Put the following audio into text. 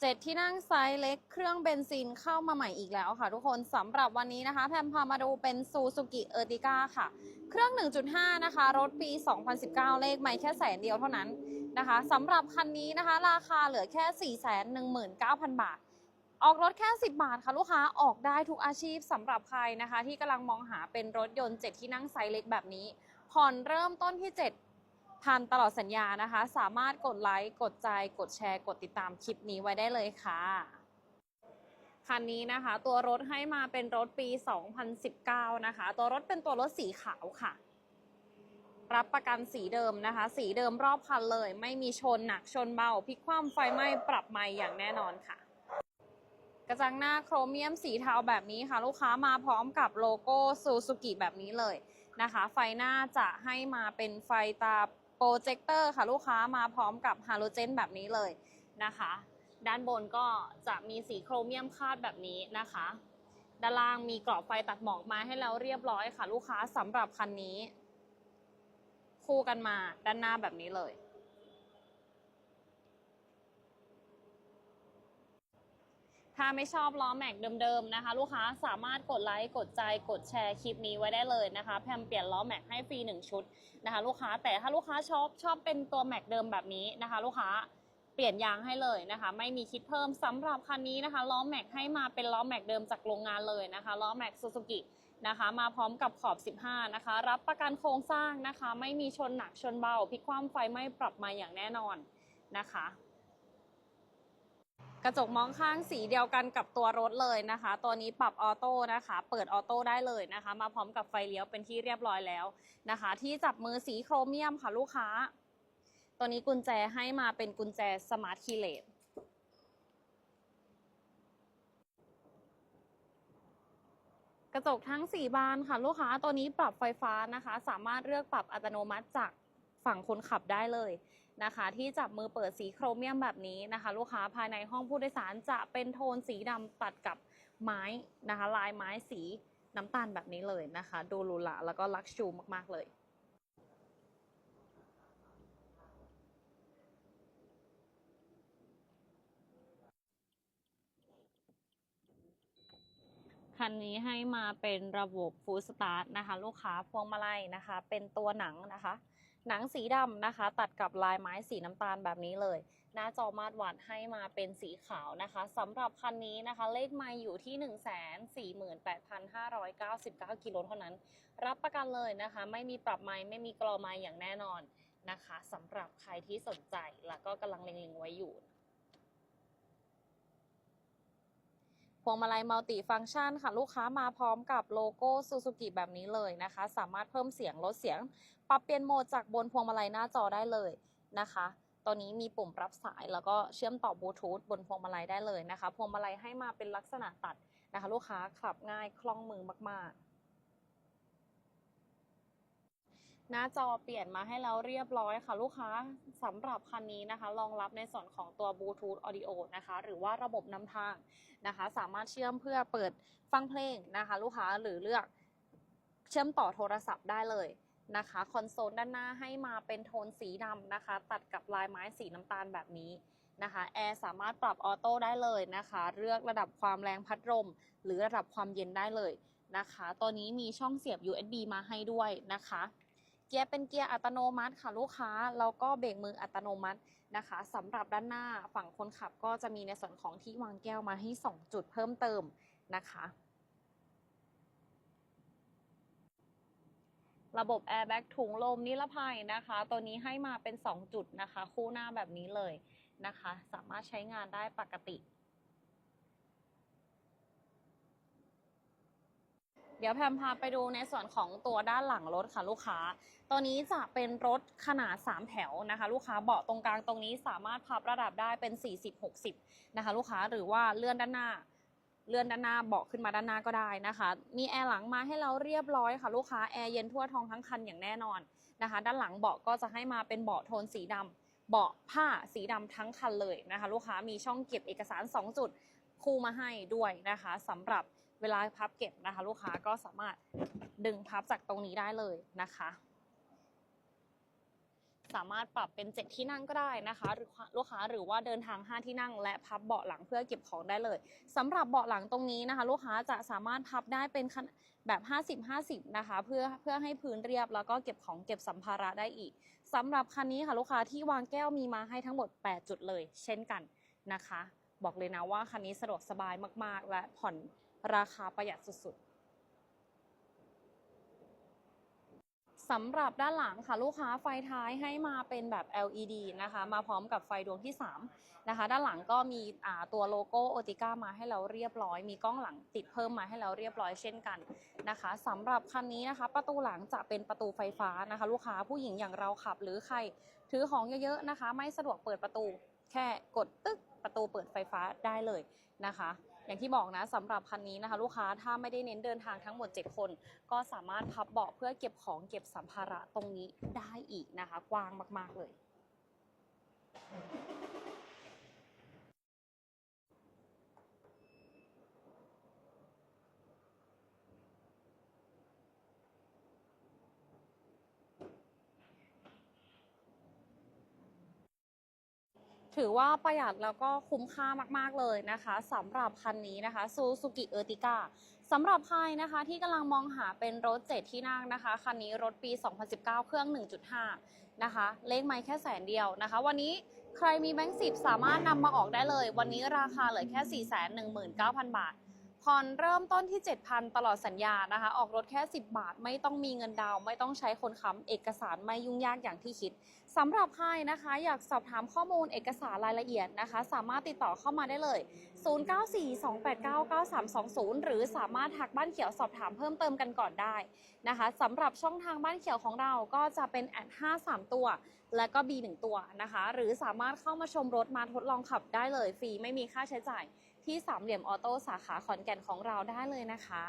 เจ็ดที่นั่งไซส์เล็กเครื่องเบนซินเข้ามาใหม่อีกแล้วค่ะทุกคนสำหรับวันนี้นะคะ แพมพามาดูเป็นซูซูกิเออร์ติก้าค่ะ เครื่อง 1.5 นะคะ รถปี 2019 เลขไม่แค่แสนเดียวเท่านั้นนะคะสำหรับคันนี้นะคะ ราคาเหลือแค่ 419,000 บาท ออกรถแค่ 10 บาทค่ะลูกค้าออกได้ทุกอาชีพสำหรับใครนะคะ ที่กำลังมองหาเป็นรถยนต์ 7 ที่นั่งไซส์เล็กแบบนี้ ผ่อนเริ่มต้นที่ 7 พันตลอดสัญญานะคะ สามารถกดไลค์ กดใจ กดแชร์ กดติดตามคลิปนี้ไว้ได้เลยค่ะ คันนี้นะคะ ตัวรถให้มาเป็นรถปี 2019 นะคะ ตัวรถเป็นตัวรถสีขาวค่ะ รับประกันสีเดิมนะคะ สีเดิมรอบคันเลย ไม่มีชนหนักชนเบาพลิกคว่ำไฟไหม้ปรับไม่อย่างแน่นอนค่ะ กระจังหน้าโครเมียมสีเทาแบบนี้ค่ะ ลูกค้ามาพร้อมกับโลโก้ซูซูกิแบบนี้เลยนะคะ ไฟหน้าจะให้มาเป็นไฟตา โปรเจคเตอร์ค่ะลูกค้ามาพร้อมกับฮาโลเจนแบบนี้เลยนะคะ ด้านบนก็จะมีสีโครเมียมคาดแบบนี้นะคะ ด้านล่างมีกรอบไฟตัดหมอกมาให้แล้วเรียบร้อยค่ะ ลูกค้าสำหรับคันนี้ คู่กันมาด้านหน้าแบบนี้เลย ถ้าไม่ชอบล้อแม็กเดิมๆนะคะ ลูกค้าสามารถกดไลค์กดใจกดแชร์คลิปนี้ไว้ได้เลยนะคะแพมเปลี่ยนล้อแม็กให้ฟรี1ชุดนะคะลูกค้าแต่ถ้าลูกค้าชอบชอบเป็นตัวแม็กเดิมแบบนี้นะคะ ลูกค้าเปลี่ยนยางให้เลยนะคะ ไม่มีคิดเพิ่มสำหรับคันนี้นะคะล้อแม็กให้มาเป็นล้อแม็กเดิมจากโรงงานเลยนะคะล้อแม็กซูซูกินะคะมาพร้อมกับขอบ 15 นะคะ รับประกันโครงสร้างนะคะ ไม่มีชนหนักชนเบาพลิกคว่ำไฟไม่ปรับมาอย่างแน่นอนนะคะ กระจกมองข้างสีเดียวกันกับตัวรถเลยนะคะ ตัวนี้ปรับออโต้นะคะ เปิดออโต้ได้เลยนะคะ มาพร้อมกับไฟเลี้ยวเป็นที่เรียบร้อยแล้วนะคะ ที่จับมือสีโครเมียมค่ะลูกค้า ตัวนี้กุญแจให้มาเป็นกุญแจสมาร์ทคีเลสกระจกทั้ง 4 บานค่ะลูกค้าตัวนี้ปรับไฟฟ้านะคะ สามารถเลือกปรับอัตโนมัติจาก ฝั่งคนขับได้เลยนะคะ ที่จับมือเปิดสีโครเมียมแบบนี้นะคะ ลูกค้าภายในห้องผู้โดยสารจะเป็นโทนสีดำตัดกับไม้นะคะ ลายไม้สีน้ำตาลแบบนี้เลยนะคะ ดูหรูหราแล้วก็ลักชูมากๆเลย คันนี้ให้มาเป็นระบบฟู l สตาร์ทนะคะ ลูกค้าพวงมาลัยนะคะ เป็นตัวหนังนะคะ หนังสีดำนะคะ ตัดกับลายไม้สีน้ำตาลแบบนี้เลย หน้าจอมาตรวัดให้มาเป็นสีขาวนะคะสำหรับคันนี้นะคะ เลขไม่อยู่ที่ 148,599 กิโลเท่านั้น รับประกันเลยนะคะ ไม่มีปรับไม้ไม่มีกรอไม้อย่างแน่นอนนะคะสำหรับใครที่สนใจแล้วก็กำลังเล็งๆไว้อยู่ พวงมาลัยมัลติฟังก์ชันค่ะลูกค้ามาพร้อมกับโลโก้ซูซูกิแบบนี้เลยนะคะ สามารถเพิ่มเสียงลดเสียง ปรับเปลี่ยนโหมดจากบนพวงมาลัยหน้าจอได้เลยนะคะตอนนี้มีปุ่มรับสายแล้วก็เชื่อมต่อบลูทูธบนพวงมาลัยได้เลยนะคะ พวงมาลัยให้มาเป็นลักษณะตัดนะคะ ลูกค้าขับง่ายคล่องมือมากๆ หน้าจอเปลี่ยนมาให้เราเรียบร้อยค่ะลูกค้าสำหรับคันนี้นะคะ รองรับในส่วนของตัวบลูทูธออดิโอนะคะ หรือว่าระบบนำทางนะคะ สามารถเชื่อมเพื่อเปิดฟังเพลงนะคะ ลูกค้าหรือเลือกเชื่อมต่อโทรศัพท์ได้เลยนะคะคอนโซลด้านหน้าให้มาเป็นโทนสีดำนะคะ ตัดกับลายไม้สีน้ำตาลแบบนี้นะคะแอร์สามารถปรับออโต้ได้เลยนะคะ เลือกระดับความแรงพัดลมหรือระดับความเย็นได้เลยนะคะ ตัวนี้มีช่องเสียบ USB มาให้ด้วยนะคะ เกียร์เป็นเกียร์อัตโนมัติค่ะลูกค้าแล้วก็เบรกมืออัตโนมัตินะคะสำหรับด้านหน้าฝั่งคนขับก็จะมีในส่วนของที่วางแก้วมาให้ 2 จุดเพิ่มเติมนะคะระบบแอร์แบ็กถุงลมนิรภัยนะคะ ตัวนี้ให้มาเป็น 2 จุดนะคะ คู่หน้าแบบนี้เลยนะคะ สามารถใช้งานได้ปกติ เดี๋ยวแพมพาไปดูในส่วนของตัวด้านหลังรถค่ะลูกค้า ตัวนี้จะเป็นรถขนาด 3 แถวนะคะ ลูกค้าเบาะตรงกลางตรงนี้สามารถพับระดับได้เป็น 40-60 นะคะ ลูกค้าหรือว่าเลื่อนด้านหน้าเลื่อนด้านหน้าเบาะขึ้นมาด้านหน้าก็ได้นะคะ มีแอร์หลังมาให้เราเรียบร้อยค่ะลูกค้าแอร์เย็นทั่วท้องทั้งคันอย่างแน่นอนนะคะ ด้านหลังเบาะก็จะให้มาเป็นเบาะโทนสีดำเบาะผ้าสีดำทั้งคันเลยนะคะ ลูกค้ามีช่องเก็บเอกสาร 2 จุดคู่มาให้ด้วยนะคะสำหรับ เวลาพับเก็บนะคะ ลูกค้าก็สามารถดึงพับจากตรงนี้ได้เลยนะคะ สามารถปรับเป็น7ที่นั่งก็ได้นะคะหรือลูกค้าหรือว่าเดินทาง 5 ที่นั่ง และพับเบาะหลังเพื่อเก็บของได้เลยสำหรับเบาะหลังตรงนี้นะคะ ลูกค้าจะสามารถพับได้เป็นขนาดแบบ 50-50 นะคะ เพื่อเพื่อให้พื้นเรียบแล้วก็เก็บของเก็บสัมภาระได้อีกสำหรับคันนี้ค่ะลูกค้าที่วางแก้วมีมาให้ทั้งหมด 8 จุดเลย เช่นกันนะคะ บอกเลยนะว่าคันนี้สะดวกสบายมาก ๆ และผ่อน ราคาประหยัดสุดๆสำหรับด้านหลังค่ะลูกค้าไฟท้ายให้มาเป็นแบบ LED นะคะมาพร้อมกับไฟดวงที่3นะคะด้านหลังก็มีตัวโลโก้โอติก้ามาให้เราเรียบร้อย มีกล้องหลังติดเพิ่มมาให้เราเรียบร้อยเช่นกันนะคะสำหรับคันนี้นะคะ ประตูหลังจะเป็นประตูไฟฟ้านะคะ ลูกค้าผู้หญิงอย่างเราขับหรือใครถือของเยอะๆนะคะ ไม่สะดวกเปิดประตู แค่กดตึ๊กประตูเปิดไฟฟ้าได้เลยนะคะ อย่างที่บอกนะสำหรับคันนี้นะคะ ลูกค้าถ้าไม่ได้เน้นเดินทางทั้งหมด 7 คน ก็สามารถพับเบาะเพื่อเก็บของเก็บสัมภาระตรงนี้ได้อีกนะคะ กว้างมาก ๆ เลย ถือว่าประหยัดแล้วก็คุ้มค่ามากๆเลยนะคะสำหรับคันนี้นะคะซูซูกิเออติก้าสำหรับใครนะคะที่กำลังมองหาเป็นรถเจ็ดที่นั่งนะคะ คันนี้รถปี 2019 เครื่อง 1.5 นะคะ เลขไม่แค่แสนเดียวนะคะ วันนี้ใครมีแบงค์สิบสามารถนำมาออกได้เลย วันนี้ราคาเหลือแค่ 419,000 บาท ผ่อนเริ่มต้นที่ 7,000 ตลอดสัญญานะคะ ออกรถแค่ 10 บาท ไม่ต้องมีเงินดาว ไม่ต้องใช้คนค้ำเอกสารไม่ยุ่งยากอย่างที่คิดสำหรับใครนะคะ อยากสอบถามข้อมูลเอกสารรายละเอียดนะคะ สามารถติดต่อเข้ามาได้เลย 0942899320 หรือสามารถทักบ้านเขียวสอบถามเพิ่มเติมกันก่อนได้นะคะสำหรับช่องทางบ้านเขียวของเราก็จะเป็นแอด53 ตัว และก็ B1 ตัวนะคะ หรือสามารถเข้ามาชมรถมาทดลองขับได้เลยฟรีไม่มีค่าใช้จ่าย ที่สามเหลี่ยมออโต้สาขาขอนแก่นของเราได้เลยนะคะ